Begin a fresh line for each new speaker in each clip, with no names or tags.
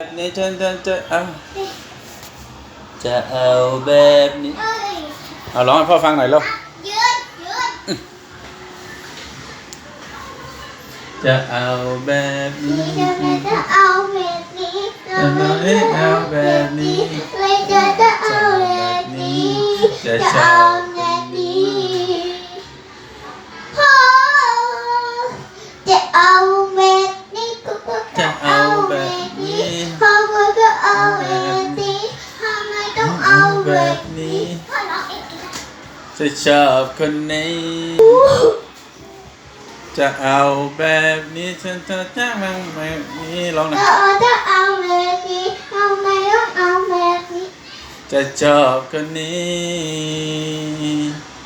แบบนี้จะจะจะเอาจะเอาแบบนี้
เอ้ย
เอ แบบนี้
พ่อร้องเองนะ
จะชอบคนนี้ จะเอาแบบนี้ฉันจะจ้างมันแบบนี้ร้องหนะ
ถ้าจะเอาแบบนี้ทำไมต้องเอาแบบนี้
จะชอบคนนี้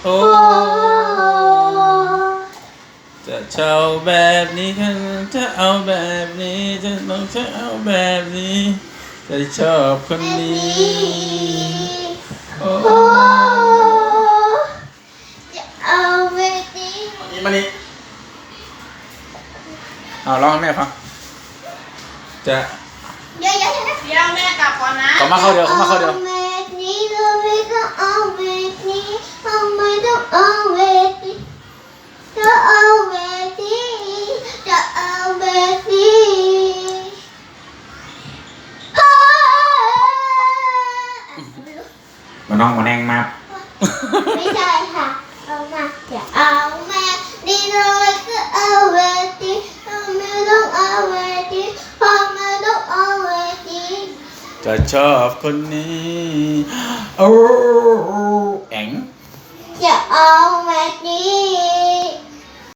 โอ้
โอ้
จะชอบแบบนี้ฉันจะเอาแบบนี้จะต้องจะเอาแบบนี้จะชอบคนนี้ โอ้
โอ้จะเอาแบบนี้
นี่มานี่เอาร้องให้แม่ฟังจะ
เดี๋ยวเดี๋ยวเดี๋ยว
เดี๋ยวแม่กลับก่อนนะ
เขามาเข้าเดียวเขามาเข้าเดียว
อแบบนี้ทำไมต้องเอาแบบนี้ทำไมต้องเอาแบบ
มาน้องมาแนงมา
ไม่ใช่ค่ะ เอามาจะเอาแม่ดีเลยก็เอาแบบนี้ทำไมต้องเอาแบบนี้ทำไมต้องเอาแบบนี้
จะชอบคนนี้โอ้แอง
จะเอาแบบนี้